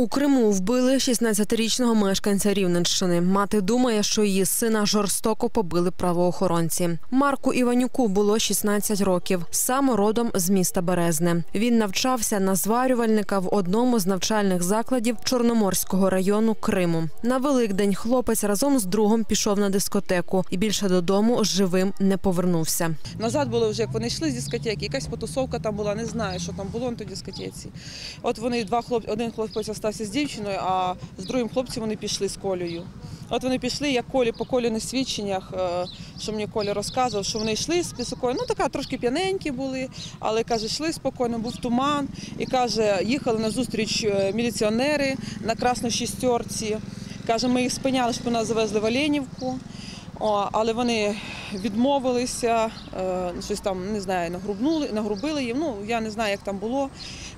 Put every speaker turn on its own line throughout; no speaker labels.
У Криму вбили 16-річного мешканця Рівненщини. Мати думає, що її сина жорстоко побили правоохоронці. Марку Іванюку було 16 років. Сам родом з міста Березне. Він навчався на зварювальника в одному з навчальних закладів Чорноморського району Криму. На Великдень хлопець разом з другом пішов на дискотеку і більше додому живим не повернувся.
Назад було вже, як вони йшли з дискотеки, якась потусовка там була, не знаю, що там було на дискотеці. От вони два хлопці, один хлопець залишився з дівчиною, а з другим хлопцем вони пішли з Колею. От вони пішли, як Колі по Коліних свідченнях, е, що мені Коля розказував, що вони йшли спокійно, ну така трошки п'яненькі були, але каже, йшли спокійно, був туман. І каже, їхали на зустріч е, міліціонери на красній шістерці. Каже, ми їх спиняли, щоб нас завезли в Оленівку. О, але вони відмовилися, е, щось там не знаю, нагрубнули, нагрубили їм. Ну я не знаю, як там було.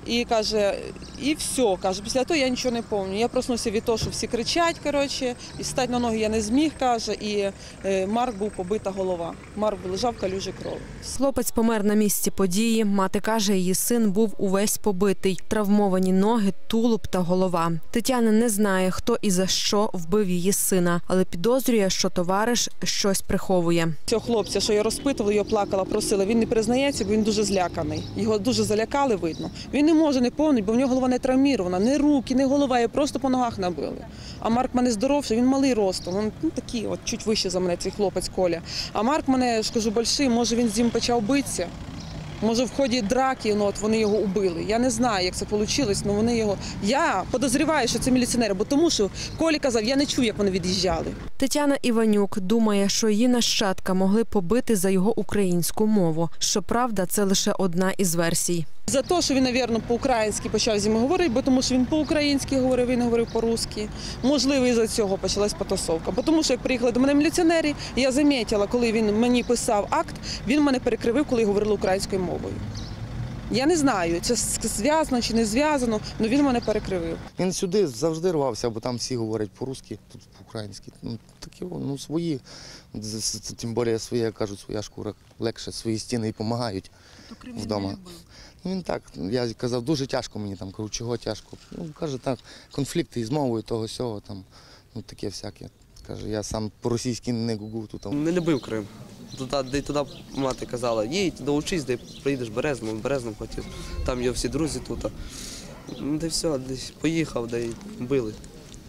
І каже, і все. Каже, після того я нічого не пам'ятаю. Я проснувся від того, що всі кричать. Коротше, і стати на ноги я не зміг. каже, і е, Марк був побита голова. Марк лежав калюжі крові.
Хлопець помер на місці події. Мати каже, її син був увесь побитий, травмовані ноги, тулуб та голова. Тетяна не знає, хто і за що вбив її сина, але підозрює, що товариш щось приховує.
Цього хлопця, що я розпитувала, його плакала, просила. Він не признається, бо він дуже зляканий. Його дуже залякали, видно. Він не може не повнить, бо в нього голова не травмірована, не руки, не голова, я просто по ногах набили. А Марк мене здоровший, він малий ростом. Він ну, такий, от чуть вище за мене, цей хлопець Коля. А Марк мене, я ж кажу, больший, може він з ним почав битися. Може, в ході драки ну, от вони його убили. Я не знаю, як це вийшло, але вони його. Я подозріваю, що це міліціонери, бо тому що Колі казав, я не чув, як вони від'їжджали.
Тетяна Іванюк думає, що її нащадка могли побити за його українську мову. Щоправда, це лише одна із версій.
За те, що він, мабуть, по-українськи почав зі мною говорити, бо тому що він по-українськи говорив, він говорив по-русски. Можливо, із-за цього почалась потасовка. Бо тому що як приїхали до мене міліціонери, я замітила, коли він мені писав акт, він мене перекривив, коли говорили українською мовою. Я не знаю, це зв'язано чи не зв'язано, але він мене перекривив.
Він сюди завжди рвався, бо там всі говорять по-русски, тут по-українськи. Ну, такі, ну, свої, тим більше своє, як кажуть, своя шкура легше, свої стіни і допомагають вдома. Ну, він так, я казав, дуже тяжко мені там, кажу, чого тяжко. Ну, каже, так, конфлікти із мовою того сього, там, ну таке всяке. Каже, я сам по-російськи не гугу тут. там.
Не любив Крим. Туди, де й туди мати казала, їдь, доучись, де приїдеш Березним, березному хотів. Там є всі друзі тут. Ну, де все, десь поїхав, де й били.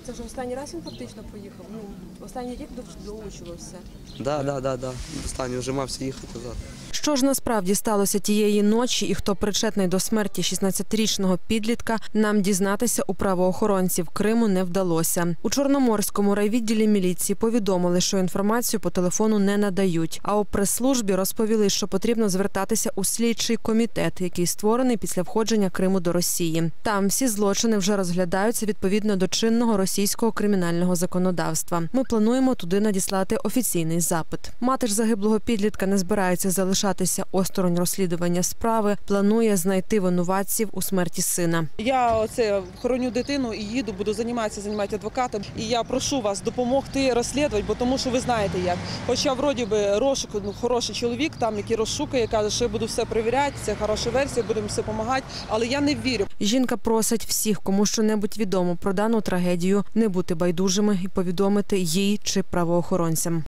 Це вже останній раз він фактично поїхав. Ну останній рік доучувався.
Да, да, да, да. Останній вже мався їхати назад.
Що ж насправді сталося тієї ночі, і хто причетний до смерті 16-річного підлітка, нам дізнатися у правоохоронців Криму не вдалося. У Чорноморському райвідділі міліції повідомили, що інформацію по телефону не надають. А у прес-службі розповіли, що потрібно звертатися у слідчий комітет, який створений після входження Криму до Росії. Там всі злочини вже розглядаються відповідно до чинного російського кримінального законодавства. Ми плануємо туди надіслати офіційний запит. Мати ж загиблого підлітка не збирається залишатися осторонь розслідування справи. Планує знайти винуватців у смерті сина.
Я оце хороню дитину і їду, буду займатися, займати адвокатом. І я прошу вас допомогти розслідувати, бо тому що ви знаєте як. Хоча вроді би розшук, ну, хороший чоловік, там який розшукає, каже, що я буду все перевіряти, це хороша версія, будемо все допомагати. Але я не вірю.
Жінка просить всіх, кому що-небудь відомо про дану трагедію, не бути байдужими і повідомити їй чи правоохоронцям.